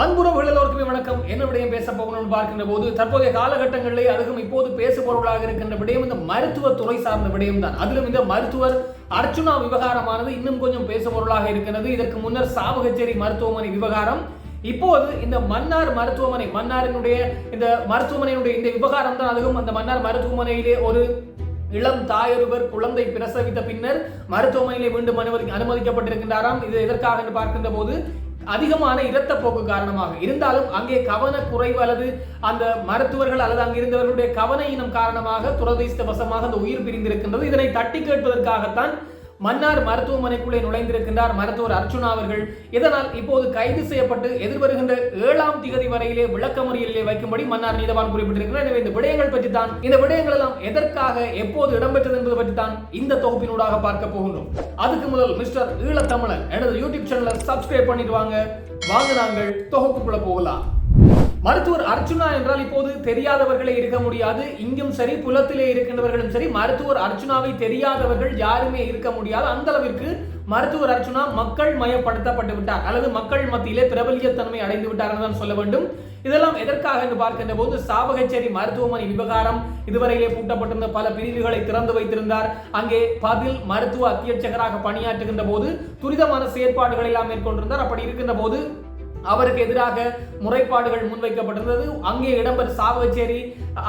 அன்புறவுகள் எல்லோருக்குமே வணக்கம். என்ன விடயம் பேச போகணும்னு பார்க்கின்ற போது தற்போதைய காலகட்டங்களிலே அதுவும் இப்போது பேசுபொருளாக இருக்கின்ற விடயம் இந்த மருத்துவ துறை சார்ந்த விடயம் தான். அதிலும் இந்த மருத்துவர் அர்ச்சுனா விவகாரமானது இன்னும் கொஞ்சம் பேசுபொருளாக இருக்கிறது இதற்கு முன்னர் சாவகச்சேரி மருத்துவமனை விவகாரம் இப்போது இந்த மன்னார் மருத்துவமனை மன்னாரினுடைய இந்த மருத்துவமனையினுடைய இந்த விவகாரம் தான் அதுவும் அந்த மன்னார் மருத்துவமனையிலே ஒரு இளம் தாயொருவர் குழந்தை பிரசவித்த பின்னர் மருத்துவமனையிலே மீண்டும் அனுமதி அனுமதிக்கப்பட்டிருக்கின்றாராம். இது எதற்காக என்று பார்க்கின்ற போது அதிகமான இரத்த போக்கு காரணமாக. இருந்தாலும் அங்கே கவன குறைவு அல்லது அந்த மருத்துவர்கள் அல்லது அங்கே இருந்தவர்களுடைய கவன இனம் காரணமாக துரதிர்ஷ்டவசமாக அந்த உயிர் பிரிந்திருக்கின்றது. இதனை தட்டி கேட்பதற்காகத்தான் மன்னார் மருத்துவமனைக்குள்ளே நுழைந்திருக்கின்றார் மருத்துவர் அர்ச்சுனா அவர்கள். இதனால் இப்போது கைது செய்யப்பட்டு எதிர்வருகின்ற ஏழாம் திகதி வரையிலே விளக்கமறியலிலே வைக்கும்படி மன்னார் நீதவான் குறிப்பிட்டிருக்கிறார். எனவே இந்த விடயங்கள் பற்றி தான் இந்த விடயங்கள் எல்லாம் எதற்காக எப்போது இடம்பெற்றது என்பது பற்றி தான் இந்த தொகுப்பினூடாக பார்க்க போகின்றோம். அதுக்கு முதல் மிஸ்டர் ஈழத்தமிழன் எனது யூடியூப் சேனலை சப்ஸ்கிரைப் பண்ணிட்டு வாங்க. வாங்க நாங்கள் தொகுப்புக்குள்ள போகலாம். மருத்துவர் அர்ச்சுனா என்றால் இப்போது தெரியாதவர்களே இருக்க முடியாது. இங்கும் சரி புலத்திலே இருக்கின்றவர்களும் சரி மருத்துவர் அர்ச்சுனாவை தெரியாதவர்கள் யாருமே இருக்க முடியாது. அந்த அளவிற்கு மருத்துவர் அர்ச்சுனா மக்கள் மயப்படுத்தப்பட்டு விட்டார். அல்லது மக்கள் மத்தியிலே பிரபலியத்தன்மை அடைந்து விட்டார் தான் சொல்ல வேண்டும். இதெல்லாம் எதற்காக என்று பார்க்கின்ற போது சாவகச்சேரி மருத்துவமனை விவகாரம் இதுவரையிலே பூட்டப்பட்டிருந்த பல பிரிவுகளை திறந்து வைத்திருந்தார். அங்கே பதில் மருத்துவ அத்தியட்சகராக பணியாற்றுகின்ற போது துரிதமான செயற்பாடுகளை எல்லாம் மேற்கொண்டிருந்தார். அப்படி இருக்கின்ற போது அவருக்கு எதிராக முறைப்பாடுகள் முன்வைக்கப்பட்டிருந்தது. அங்கே இடம்பெற்ற சாவகச்சேரி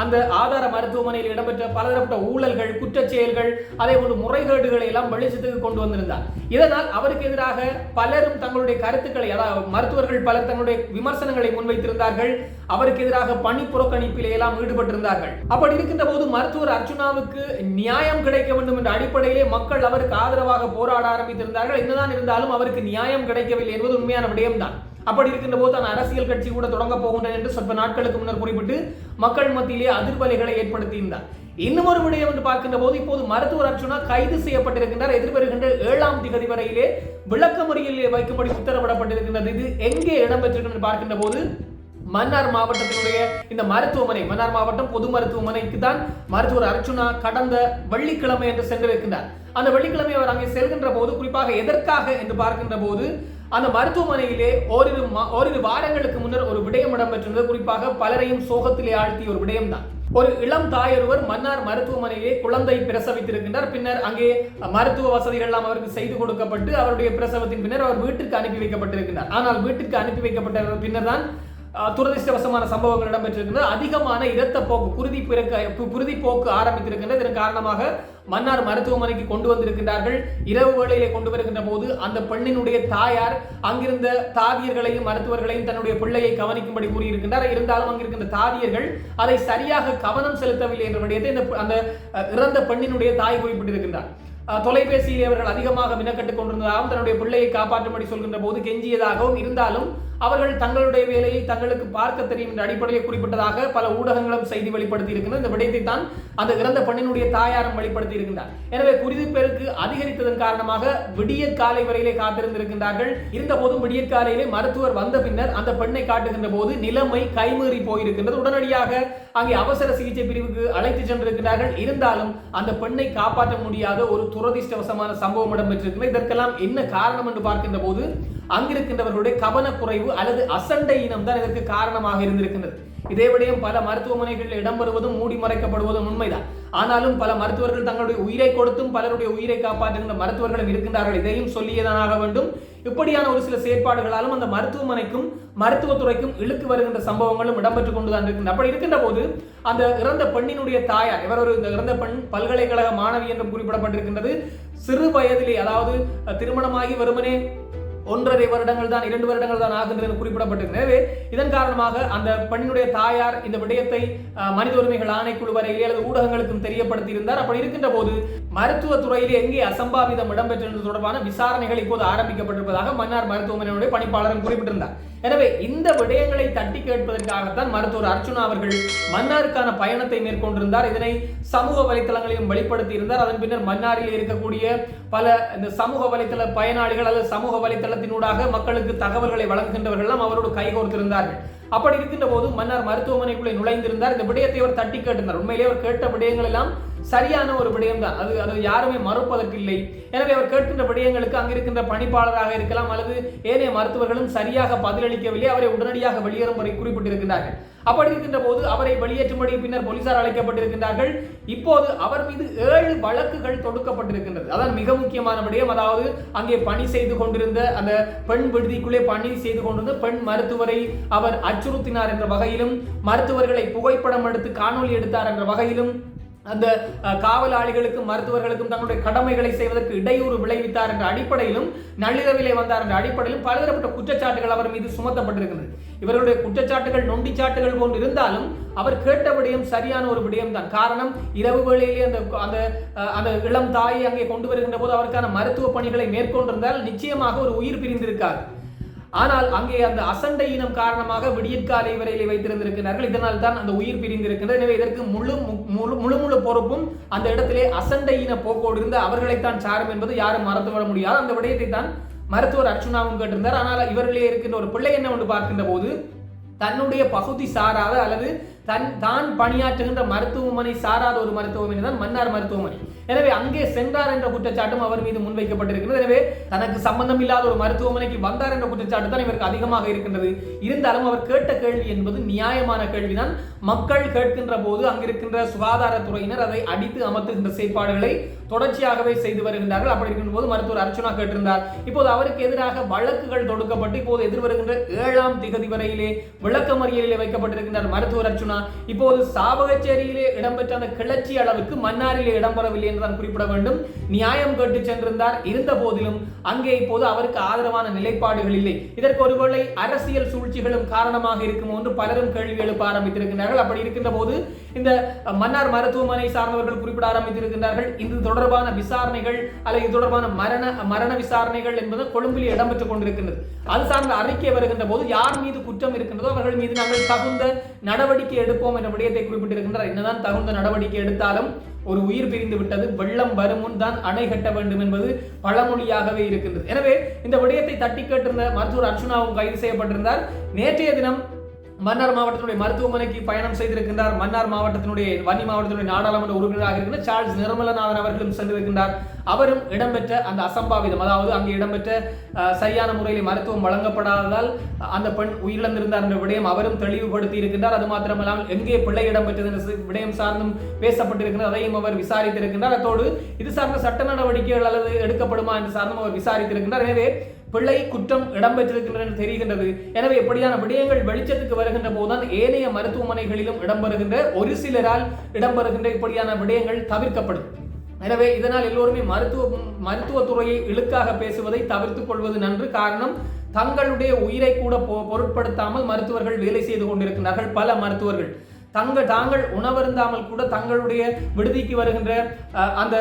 அந்த ஆதார மருத்துவமனையில் இடம்பெற்ற பலதரப்பட்ட ஊழல்கள் குற்றச்செயல்கள் அதே போன்று முறைகேடுகளை எல்லாம் வெளிச்சத்துக்கு கொண்டு வந்திருந்தார். இதனால் அவருக்கு எதிராக பலரும் தங்களுடைய கருத்துக்களை அதாவது மருத்துவர்கள் பலர் தங்களுடைய விமர்சனங்களை முன்வைத்திருந்தார்கள். அவருக்கு எதிராக பணி புறக்கணிப்பிலே எல்லாம் ஈடுபட்டிருந்தார்கள். அப்படி இருக்கின்ற போது மருத்துவர் அர்ஜுனாவுக்கு நியாயம் கிடைக்க வேண்டும் என்ற அடிப்படையிலே மக்கள் அவருக்கு ஆதரவாக போராட ஆரம்பித்திருந்தார்கள். என்னதான் இருந்தாலும் அவருக்கு நியாயம் கிடைக்கவில்லை என்பது உண்மையான விடயம்தான். அப்படி இருக்கின்ற போது தான் அரசியல் கட்சி கூட தொடங்க போகின்றன என்று சொற்ப நாட்களுக்கு முன்னர் குறிப்பிட்டு மக்கள் மத்தியிலே அதிர்வலைகளை ஏற்படுத்தியிருந்தார். இன்னும் ஒரு விடயம் என்று பார்க்கின்ற போது இப்போது மருத்துவர் அர்ச்சுனா கைது செய்யப்பட்டிருக்கின்றார். எதிர்வருகின்ற ஏழாம் திகதி வரையிலே விளக்கமறியலிலே வைக்கும்படி உத்தரவிடப்பட்டிருக்கின்றது. இது எங்கே இடம்பெற்றிருக்கின்றது பார்க்கின்ற போது மன்னார் மாவட்டத்தினுடைய இந்த மருத்துவமனை மன்னார் மாவட்டம் பொது மருத்துவமனைக்கு தான் மருத்துவர் அர்ச்சுனா கடந்த வெள்ளிக்கிழமை என்று சென்றிருக்கிறார் அந்த வெள்ளிக்கிழமை அவர் அங்கே செல்கின்ற போது குறிப்பாக எதற்காக என்று பார்க்கின்ற போது அந்த மருத்துவமனையிலே ஓரிரு ஓரிரு வாரங்களுக்கு முன்னர் ஒரு விடயம் இடம்பெற்றிருந்தது. குறிப்பாக பலரையும் சோகத்திலே ஆழ்த்திய ஒரு விடயம் தான் ஒரு இளம் தாயொருவர் மன்னார் மருத்துவமனையிலே குழந்தை பிரசவித்திருக்கின்றார். பின்னர் அங்கே மருத்துவ வசதிகள் எல்லாம் அவருக்கு செய்து கொடுக்கப்பட்டு அவருடைய பிரசவத்தின் பின்னர் அவர் வீட்டிற்கு அனுப்பி வைக்கப்பட்டிருக்கின்றார். ஆனால் வீட்டிற்கு அனுப்பி வைக்கப்பட்ட பின்னர் தான் துரதிர்ஷ்டவசமான சம்பவங்கள் இடம்பெற்றிருக்கின்றது அதிகமான இரத்த போக்கு குருதி பிறக்க குருதி போக்கு ஆரம்பித்திருக்கின்றது. இதன் காரணமாக மன்னார் மருத்துவமனைக்கு கொண்டு வந்திருக்கின்றார்கள். இரவு வேளையிலே கொண்டு வருகின்ற போது அந்த பெண்ணினுடைய தாயார் அங்கிருந்த தாதியர்களையும் மருத்துவர்களையும் தன்னுடைய பிள்ளையை கவனிக்கும்படி கூறியிருக்கின்றார். இருந்தாலும் அங்கிருக்கின்ற தாதியர்கள் அதை சரியாக கவனம் செலுத்தவில்லை என்ற விடயத்தை இந்த அந்த இறந்த பெண்ணினுடைய தாய் குறிப்பிட்டிருக்கின்றார். தொலைபேசியில் அவர்கள் அதிகமாக மினக்கட்டுக் கொண்டிருந்ததாகவும் தன்னுடைய பிள்ளையை காப்பாற்றும்படி சொல்கின்ற போது கெஞ்சியதாகவும் இருந்தாலும் அவர்கள் தங்களுடைய வேலையை தங்களுக்கு பார்க்க தெரியும் என்ற அடிப்படையில் குறிப்பிட்டதாக பல ஊடகங்களும் செய்தி வெளிப்படுத்தி இருக்கின்றன இந்த விடயத்தை தான் அந்த இறந்த பெண்ணினுடைய தாயாரும் வெளிப்படுத்தி இருக்கின்றார் எனவே குருதிப்பெருக்கு அதிகரித்ததன் காரணமாக விடிய காலை வரையிலே காத்திருந்திருக்கின்றார்கள். இருந்த போதும் விடிய காலையிலே மருத்துவர் வந்த பின்னர் அந்த பெண்ணை காட்டுகின்ற போது நிலைமை கைமீறி போயிருக்கின்றது. உடனடியாக அங்கே அவசர சிகிச்சை பிரிவுக்கு அழைத்து சென்றிருக்கிறார்கள் இருந்தாலும் அந்த பெண்ணை காப்பாற்ற முடியாத ஒரு துரதிர்ஷ்டவசமான சம்பவம் இடம்பெற்றிருக்கிறது. இதற்கெல்லாம் என்ன காரணம் என்று பார்க்கின்ற போது அங்கிருக்கின்றவர்களுடைய கவனக்குறைவு அல்லது அசண்டை இனம் தான் இதற்கு காரணமாக இருந்திருக்கின்றது. இதே விடயம் பல மருத்துவமனைகளில் இடம்பெறுவதும் மூடி மறைக்கப்படுவதும் உண்மைதான். ஆனாலும் பல மருத்துவர்கள் தங்களுடைய உயிரை கொடுத்தும் பலருடைய உயிரை காப்பாற்றுகின்ற மருத்துவர்களும் இருக்கின்றார்கள். இதையும் சொல்லியதானாக வேண்டும். இப்படியான ஒரு சில செயற்பாடுகளாலும் அந்த மருத்துவமனைக்கும் மருத்துவத்துறைக்கும் இழுக்கு வருகின்ற சம்பவங்களும் இடம்பெற்றுக் கொண்டுதான் இருக்கின்றன. அப்படி இருக்கின்ற போது அந்த இறந்த பெண்ணினுடைய தாயார் இவர் ஒரு இந்த இறந்த பெண் பல்கலைக்கழக மாணவி என்றும் குறிப்பிடப்பட்டிருக்கின்றது. சிறு வயதிலே அதாவது திருமணமாகி வெறுமனே ஒன்றரை வருடங்கள் தான் இரண்டு வருடங்கள் தான் ஆகின்றது என்று எனவே இதன் காரணமாக அந்த பெண்ணினுடைய தாயார் இந்த விடயத்தை மனித உரிமைகள் ஆணைக்குழு வரையிலே அல்லது ஊடகங்களுக்கும் தெரியப்படுத்தி இருந்தார் அப்படி இருக்கின்ற போது மருத்துவத்துறையிலே எங்கே அசம்பாவிதம் இடம்பெற்றது தொடர்பான விசாரணைகள் இப்போது ஆரம்பிக்கப்பட்டிருப்பதாக மன்னார் மருத்துவமனையுடைய பணிப்பாளரும் குறிப்பிட்டிருந்தார். எனவே இந்த விடயங்களை தட்டி கேட்பதற்காகத்தான் மருத்துவர் அர்ச்சுனா அவர்கள் மன்னாருக்கான பயணத்தை மேற்கொண்டிருந்தார். இதனை சமூக வலைத்தளங்களிலும் வெளிப்படுத்தி இருந்தார் அதன் பின்னர் மன்னாரில் இருக்கக்கூடிய பல இந்த சமூக வலைத்தள பயனாளிகள் அல்லது சமூக வலைத்தள வலைத்தளத்தினூடாக மக்களுக்கு தகவல்களை வழங்குகின்றவர்கள் எல்லாம் அவரோடு கைகோர்த்திருந்தார்கள். அப்படி இருக்கின்ற போது மன்னர் மருத்துவமனைக்குள்ளே நுழைந்திருந்தார். இந்த விடயத்தை அவர் தட்டி கேட்டிருந்தார். உண்மையிலே அவர் கேட்ட விடயங்கள் எல்லாம் சரியான ஒரு விடயம் தான் அது அது யாருமே மறுப்பதற்கு இல்லை எனவே அவர் கேட்கின்ற விடயங்களுக்கு அங்கிருக்கின்ற பணிப்பாளராக இருக்கலாம் அல்லது ஏனைய மருத்துவர்களும் சரியாக பதிலளிக்கவில்லை. அவரை உடனடியாக வெளியேறும்படி குறிப்பிட்டிருக்கிறார்கள் அப்படி இருக்கின்ற போது அவரை வெளியேற்றும்படி பின்னர் போலீசார் அழைக்கப்பட்டிருக்கின்றார்கள். இப்போது அவர் மீது ஏழு வழக்குகள் தொடுக்கப்பட்டிருக்கின்றது. அதான் மிக முக்கியமான விடயம். அதாவது அங்கே பணி செய்து கொண்டிருந்த அந்த பெண் விடுதிக்குள்ளே பணி செய்து கொண்டிருந்த பெண் மருத்துவரை அவர் அச்சுறுத்தினார் என்ற வகையிலும் மருத்துவர்களை புகைப்படம் எடுத்து காணொலி எடுத்தார் என்ற வகையிலும் அந்த காவலாளிகளுக்கும் மருத்துவர்களுக்கும் தங்களுடைய கடமைகளை செய்வதற்கு இடையூறு விளைவித்தார் என்ற அடிப்படையிலும் நள்ளிரவிலே வந்தார் என்ற அடிப்படையிலும் பலதரப்பட்ட குற்றச்சாட்டுகள் அவர் மீது சுமத்தப்பட்டிருக்கிறது. இவர்களுடைய குற்றச்சாட்டுகள் நொண்டிச்சாட்டுகள் போன்று இருந்தாலும் அவர் கேட்ட விடயம் சரியான ஒரு விடயம் தான் காரணம் இரவு வேளையிலே அந்த அந்த அந்த இளம் தாயை அங்கே கொண்டு வருகின்ற போது அவருக்கான மருத்துவ பணிகளை மேற்கொண்டிருந்தால் நிச்சயமாக ஒரு உயிர் பிரிந்திருக்காது ஆனால் அங்கே அந்த அசண்டை இனம் காரணமாக விடியற்காலை வரையிலே வைத்திருந்திருக்கிறார்கள். இதனால் தான் அந்த உயிர் பிரிந்திருக்கின்றது. எனவே இதற்கு முழு மு- முழு முழு முழு பொறுப்பும் அந்த இடத்திலே அசண்டை இன போக்கோடு இருந்த அவர்களைத்தான் சாரும் என்பது யாரும் மறந்துவிட முடியாது. அந்த விடயத்தை தான் மருத்துவர் அர்ச்சுனாவும் கேட்டிருந்தார். ஆனால் இவர்களே இருக்கின்ற ஒரு பிள்ளை என்ன ஒன்று பார்க்கின்ற போது தன்னுடைய பகுதி சாராத அல்லது தன் தான் பணியாற்றுகின்ற மருத்துவமனை சாராத ஒரு மருத்துவமனை தான் மன்னார் மருத்துவமனை. எனவே அங்கே சென்றார் என்ற குற்றச்சாட்டும் அவர் மீது முன்வைக்கப்பட்டிருக்கிறது. எனவே தனக்கு சம்பந்தம் இல்லாத ஒரு மருத்துவமனைக்கு வந்தார் என்ற குற்றச்சாட்டு தான் இவருக்கு அதிகமாக இருக்கின்றது. இருந்தாலும் அவர் கேட்ட கேள்வி என்பது நியாயமான கேள்விதான். மக்கள் கேட்கின்ற போது அங்கிருக்கின்ற சுகாதாரத்துறையினர் அதை அடித்து அமர்த்துகின்ற செயற்பாடுகளை தொடர்ச்சியாகவே செய்து வருகின்றார்கள். அப்படி இருக்கின்ற போது மருத்துவர் அர்ச்சனா கேட்டிருந்தார். இப்போது அவருக்கு எதிராக வழக்குகள் தொடுக்கப்பட்டு இப்போது எதிர்வருகின்ற ஏழாம் திகதி வரையிலே விளக்கமறியலிலே வைக்கப்பட்டிருக்கின்றார் மருத்துவர் அர்ச்சனா. இப்போது சாவகச்சேரியிலே இடம்பெற்ற அந்த கிளர்ச்சி அளவுக்கு மன்னாரிலே இடம்பெறவில்லை என்று தான் குறிப்பிட வேண்டும். நியாயம் கேட்டு சென்றிருந்தார். இருந்த போதிலும் அங்கே இப்போது அவருக்கு ஆதரவான நிலைப்பாடுகள் இல்லை. இதற்கு ஒருவேளை அரசியல் சூழ்ச்சிகளும் காரணமாக இருக்கும் என்று பலரும் கேள்வி எழுப்ப ஆரம்பித்திருக்கிறார்கள் அப்படி இருக்கின்ற போது இந்த மன்னார் மருத்துவமனை சார்ந்தவர்கள் குறிப்பிட ஆரம்பித்திருக்கின்றார்கள். இது தொடர்பான விசாரணைகள் அல்லது இது தொடர்பான மரண மரண விசாரணைகள் என்பது கொழும்பில் இடம்பெற்றுக் கொண்டிருக்கின்றது. அது சார்ந்த அறிக்கை வருகின்ற போது யார் மீது குற்றம் இருக்கின்றதோ அவர்கள் மீது நாங்கள் தகுந்த நடவடிக்கை எடுப்போம் என்ற விடயத்தை குறிப்பிட்டிருக்கின்றார். என்னதான் தகுந்த நடவடிக்கை எடுத்தாலும் ஒரு உயிர் பிரிந்து விட்டது வெள்ளம் வரும் தான் அணை கட்ட வேண்டும் என்பது பழமொழியாகவே இருக்கின்றது. எனவே இந்த விடயத்தை தட்டி கேட்டிருந்த மருத்துவர் அர்ஜுனாவும் கைது செய்யப்பட்டிருந்தார். நேற்றைய தினம் மன்னார் மாவட்டத்தினுடைய மருத்துவமனைக்கு பயணம் செய்திருக்கின்றார். மன்னார் மாவட்டத்தினுடைய வன்னி மாவட்டத்தினுடைய நாடாளுமன்ற உறுப்பினராக இருக்கின்ற சார்ல்ஸ் நிர்மலநாதன் அவர்களும் சென்றிருக்கின்றார். அவரும் இடம்பெற்ற அந்த அசம்பாவிதம் அதாவது அங்கு இடம்பெற்ற சரியான முறையில் மருத்துவம் வழங்கப்படாததால் அந்த பெண் உயிரிழந்திருந்தார் என்ற விடயம் அவரும் தெளிவுபடுத்தி இருக்கின்றார் அது மாத்திரமல்லாமல் எங்கே பிள்ளை இடம்பெற்றது என்ற விடயம் சார்ந்தும் பேசப்பட்டிருக்கிறது அதையும் அவர் விசாரித்திருக்கின்றார். அதோடு இது சார்ந்த சட்ட நடவடிக்கைகள் அல்லது எடுக்கப்படுமா என்று சார்ந்தும் அவர் விசாரித்திருக்கின்றார். எனவே பிள்ளை குற்றம் இடம்பெற்றிருக்கின்றன என்று தெரிகின்றது. எனவே இப்படியான விடயங்கள் வெளிச்சத்துக்கு வருகின்ற போதுதான் ஏனைய மருத்துவமனைகளிலும் இடம்பெறுகின்ற ஒரு சிலரால் இடம்பெறுகின்ற இப்படியான விடயங்கள் தவிர்க்கப்படும். எனவே இதனால் எல்லோருமே மருத்துவ மருத்துவத்துறையை இழுக்காக பேசுவதை தவிர்த்துக் கொள்வது நன்று. காரணம் தங்களுடைய உயிரை கூட பொ- பொருட்படுத்தாமல் மருத்துவர்கள் வேலை செய்து கொண்டிருக்கிறார்கள் பல மருத்துவர்கள். தங்கள் தாங்கள் உணவருந்தாமல் கூட தங்களுடைய விடுதிக்கு வருகின்ற அந்த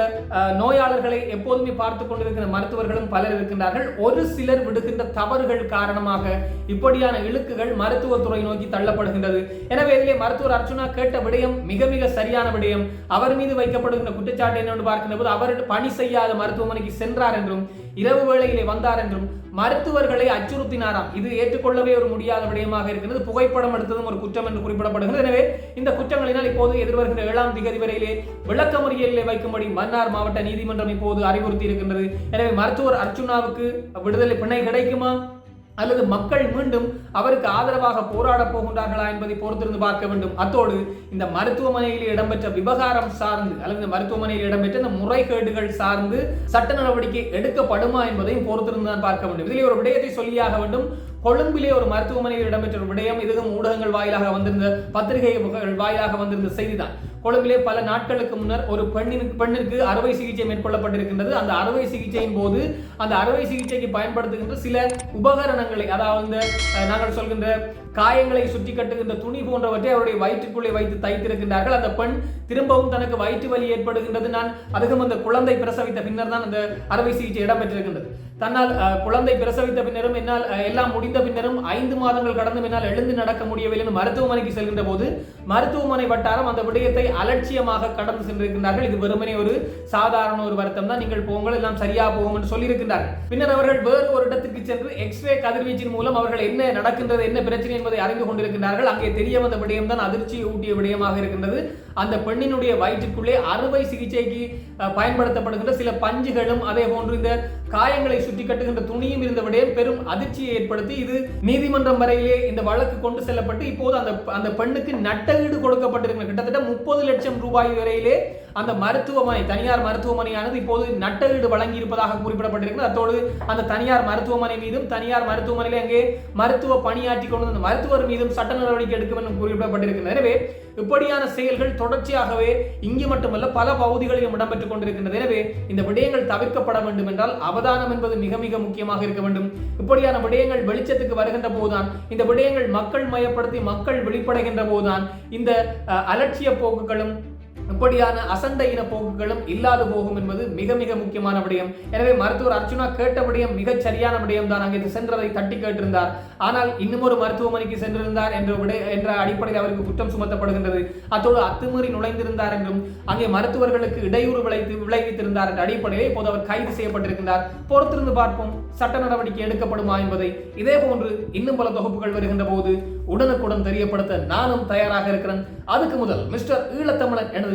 நோயாளர்களை எப்போதுமே பார்த்து கொண்டிருக்கிற மருத்துவர்களும் பலர் இருக்கின்றார்கள். ஒரு சிலர் விடுகின்ற தவறுகள் காரணமாக இப்படியான இழுக்குகள் மருத்துவத்துறை நோக்கி தள்ளப்படுகின்றது. எனவே இதிலே மருத்துவர் அர்ச்சுனா கேட்ட விடயம் மிக மிக சரியான விடயம். அவர் மீது வைக்கப்படுகின்ற குற்றச்சாட்டு என்னென்று பார்க்கின்ற போது அவர் பணி செய்யாத மருத்துவமனைக்கு சென்றார் என்றும் இரவு வேளையிலே வந்தார் என்றும் மருத்துவர்களை அச்சுறுத்தினாராம். இது ஏற்றுக்கொள்ளவே ஒரு முடியாத விடயமாக இருக்கிறது. புகைப்படம் எடுத்ததும் ஒரு குற்றம் என்று குறிப்பிடப்படுகிறது. எனவே இந்த குற்றங்களினால் இப்போது எதிர்வருகிற ஏழாம் திகதி வரையிலே விளக்க முறையிலே வைக்கும்படி மன்னார் மாவட்ட நீதிமன்றம் இப்போது அறிவுறுத்தி இருக்கின்றது எனவே மருத்துவர் அர்ச்சுனாவுக்கு விடுதலை பிணை கிடைக்குமா? அல்லது மக்கள் மீண்டும் அவருக்கு ஆதரவாக போராடப் போகின்றார்களா என்பதை பொறுத்திருந்து பார்க்க வேண்டும். அத்தோடு இந்த மருத்துவமனையில் இடம்பெற்ற விவகாரம் சார்ந்து அல்லது இந்த மருத்துவமனையில் இடம்பெற்ற இந்த முறைகேடுகள் சார்ந்து சட்ட நடவடிக்கை எடுக்கப்படுமா என்பதையும் பொறுத்திருந்து தான் பார்க்க வேண்டும். இதிலே ஒரு விடயத்தை சொல்லியாக வேண்டும். கொழும்பிலே ஒரு மருத்துவமனையில் இடம்பெற்ற ஒரு விடயம் இதுவும் ஊடகங்கள் வாயிலாக வந்திருந்த பத்திரிகை வாயிலாக வந்திருந்த செய்திதான். கொழும்பிலே பல நாட்களுக்கு முன்னர் ஒரு பெண்ணின் பெண்ணிற்கு அறுவை சிகிச்சை மேற்கொள்ளப்பட்டிருக்கின்றது. அந்த அறுவை சிகிச்சையின் போது அந்த அறுவை சிகிச்சைக்கு பயன்படுத்துகின்ற சில உபகரணங்களை அதாவது இந்த, நாங்கள் சொல்கின்ற காயங்களை சுற்றி கட்டுகின்ற துணி போன்றவற்றை அவருடைய வயிற்றுக்குள்ளே வைத்து தைத்திருக்கின்றார்கள். அந்த பெண் திரும்பவும் தனக்கு வயிற்று வலி ஏற்படுகின்றது. நான் அதுக்கும் அந்த குழந்தை பிரசவித்த பின்னர் தான் அந்த அறுவை சிகிச்சை இடம்பெற்றிருக்கின்றது. தன்னால் குழந்தை பிரசவித்த பின்னரும் என்னால் எல்லாம் முடிந்த பின்னரும் ஐந்து மாதங்கள் கடந்தும் என்னால் எழுந்து நடக்க முடியவில்லை என்று மருத்துவமனைக்கு செல்கின்ற போது மருத்துவமனை வட்டாரம் அந்த விடயத்தை அலட்சியமாக கடந்து சென்றிருக்கின்றார்கள். இது வெறுமனே ஒரு சாதாரண ஒரு வருத்தம் தான். நீங்கள் போங்கள் எல்லாம் சரியா போகும் என்று சொல்லியிருக்கிறார்கள் பின்னர் அவர்கள் வேறு ஒரு இடத்துக்கு சென்று எக்ஸ்ரே கதிர்வீச்சின் மூலம் அவர்கள் என்ன நடக்கின்றது என்ன பிரச்சனை என்பதை அறிந்து கொண்டிருக்கின்றார்கள். அங்கே தெரிய வந்த விடயம்தான் அதிர்ச்சியை ஊட்டிய விடயமாக இருக்கின்றது. அந்த பெண்ணினுடைய வயிற்றுக்குள்ளே அறுவை சிகிச்சைக்கு பயன்படுத்தப்படுகின்ற சில பஞ்சுகளும் அதே போன்று இந்த காயங்களை சுற்றி கட்டுகின்ற துணியும் இருந்த பெரும் அதிர்ச்சியை ஏற்படுத்தி இது நீதிமன்றம் வரையிலே இந்த வழக்கு கொண்டு செல்லப்பட்டு இப்போது அந்த அந்த பெண்ணுக்கு நட்டஈடு கொடுக்கப்பட்டிருக்கிற கிட்டத்தட்ட முப்பது லட்சம் ரூபாய் வரையிலே அந்த மருத்துவமனை தனியார் மருத்துவமனையானது இப்போது நட்டஈடு வழங்கி இருப்பதாக குறிப்பிடப்பட்டிருக்கிறது. அத்தோடு அந்த தனியார் மருத்துவமனை மீதும் தனியார் மருத்துவமனையில் அங்கே மருத்துவ பணியாற்றி கொண்டு வந்த மருத்துவர் மீதும் சட்ட நடவடிக்கை எடுக்கும் என்று குறிப்பிடப்பட்டிருக்கிறது. எனவே இப்படியான செயல்கள் தொடர்ச்சியாகவே இங்கு மட்டுமல்ல பல பகுதிகளிலும் இடம்பெற்றுக் கொண்டிருக்கின்றது எனவே இந்த விடயங்கள் தவிர்க்கப்பட வேண்டும் என்றால் அவதானம் என்பது மிக மிக முக்கியமாக இருக்க வேண்டும். இப்படியான விடயங்கள் வெளிச்சத்துக்கு வருகின்ற போதுதான் இந்த விடயங்கள் மக்கள் மயப்படுத்தி மக்கள் வெளிப்படைகின்ற போதுதான் இந்த அலட்சிய போக்குகளும் இப்படியான அசண்டை இன போக்குகளும் இல்லாது போகும் என்பது மிக மிக முக்கியமான விடயம். எனவே மருத்துவர் அர்ஜுனா கேட்ட விடயம் மிகச் சரியான விடயம் தான். அங்கே சென்றதை தட்டி கேட்டிருந்தார். ஆனால் இன்னும் ஒரு மருத்துவமனைக்கு சென்றிருந்தார் என்ற விட என்ற அடிப்படையில் அவருக்கு குற்றம் சுமத்தப்படுகின்றது. அத்தோடு அத்துமீறி நுழைந்திருந்தார் என்றும் அங்கே மருத்துவர்களுக்கு இடையூறு விளைத்து விளைவித்திருந்தார் என்ற அடிப்படையில் இப்போது அவர் கைது செய்யப்பட்டிருக்கின்றார். பொறுத்திருந்து பார்ப்போம் சட்ட நடவடிக்கை எடுக்கப்படுமா என்பதை. இதே போன்று இன்னும் பல தொகுப்புகள் வருகின்ற போது உடனுக்குடன் தெரியப்படுத்த நானும் தயாராக இருக்கிறேன். அதுக்கு முதல் மிஸ்டர் ஈழத்தமிழன் எனது